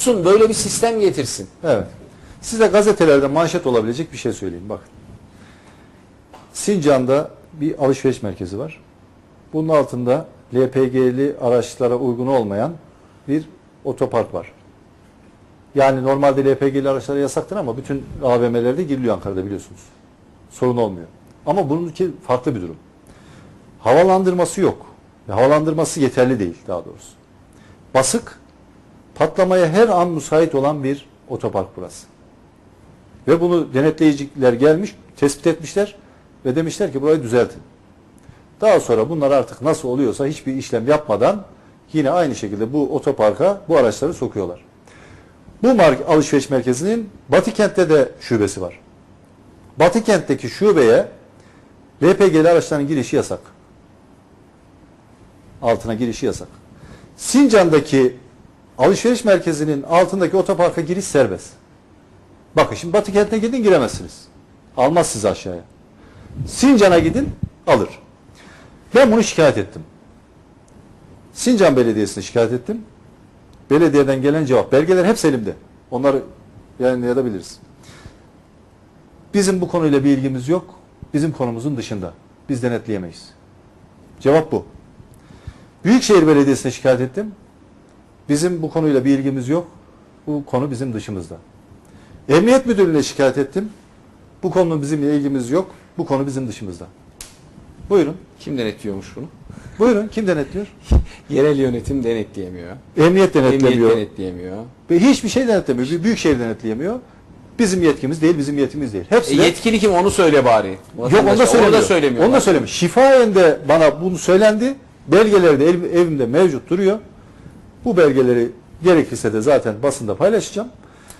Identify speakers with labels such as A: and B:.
A: Sun böyle bir sistem getirsin.
B: Evet. Size gazetelerde manşet olabilecek bir şey söyleyeyim. Bakın. Sincan'da bir alışveriş merkezi var. Bunun altında LPG'li araçlara uygun olmayan bir otopark var. Yani normalde LPG'li araçlara yasaktır ama bütün AVM'lerde giriliyor Ankara'da biliyorsunuz. Sorun olmuyor. Ama bununki farklı bir durum. Havalandırması yok. Havalandırması yeterli değil daha doğrusu. Basık, patlamaya her an müsait olan bir otopark burası. Ve bunu denetleyiciler gelmiş, tespit etmişler ve demişler ki burayı düzeltin. Daha sonra bunlar artık nasıl oluyorsa hiçbir işlem yapmadan yine aynı şekilde bu otoparka bu araçları sokuyorlar. Bu mark alışveriş merkezinin Batı kentte de şubesi var. Batı kentteki şubeye LPG'li araçların girişi yasak. Altına girişi yasak. Sincan'daki alışveriş merkezinin altındaki otoparka giriş serbest. Bakın şimdi Batı kentine gidin giremezsiniz. Almaz sizi aşağıya. Sincan'a gidin alır. Ben bunu şikayet ettim. Sincan Belediyesi'ne şikayet ettim. Belediyeden gelen cevap. Belgeler hepsi elimde. Onları yayınlayabiliriz. Bizim bu konuyla bir ilgimiz yok. Bizim konumuzun dışında. Biz denetleyemeyiz. Cevap bu. Büyükşehir Belediyesi'ne şikayet ettim. Bizim bu konuyla bir ilgimiz yok. Bu konu bizim dışımızda. Emniyet Müdürlüğü'ne şikayet ettim. Bu konunun bizimle ilgimiz yok. Bu konu bizim dışımızda. Buyurun.
A: Kim denetliyormuş bunu?
B: Buyurun. Kim denetliyor?
A: Yerel yönetim denetleyemiyor.
B: Emniyet denetlemiyor.
A: Emniyet denetleyemiyor.
B: Ve hiçbir şey denetlemiyor. Bir Büyükşehir denetleyemiyor. Bizim yetkimiz değil, bizim yetkimiz değil.
A: E,
B: Hepsi de-
A: yetkili kim onu söyle bari.
B: Yok onu da söylemiyor.
A: Onu da söylemiyor.
B: Onu da söylemiyor. Şifayen de bana bunu söylendi. Belgeleri de ev- evimde mevcut duruyor. Bu belgeleri gerekirse de zaten basında paylaşacağım.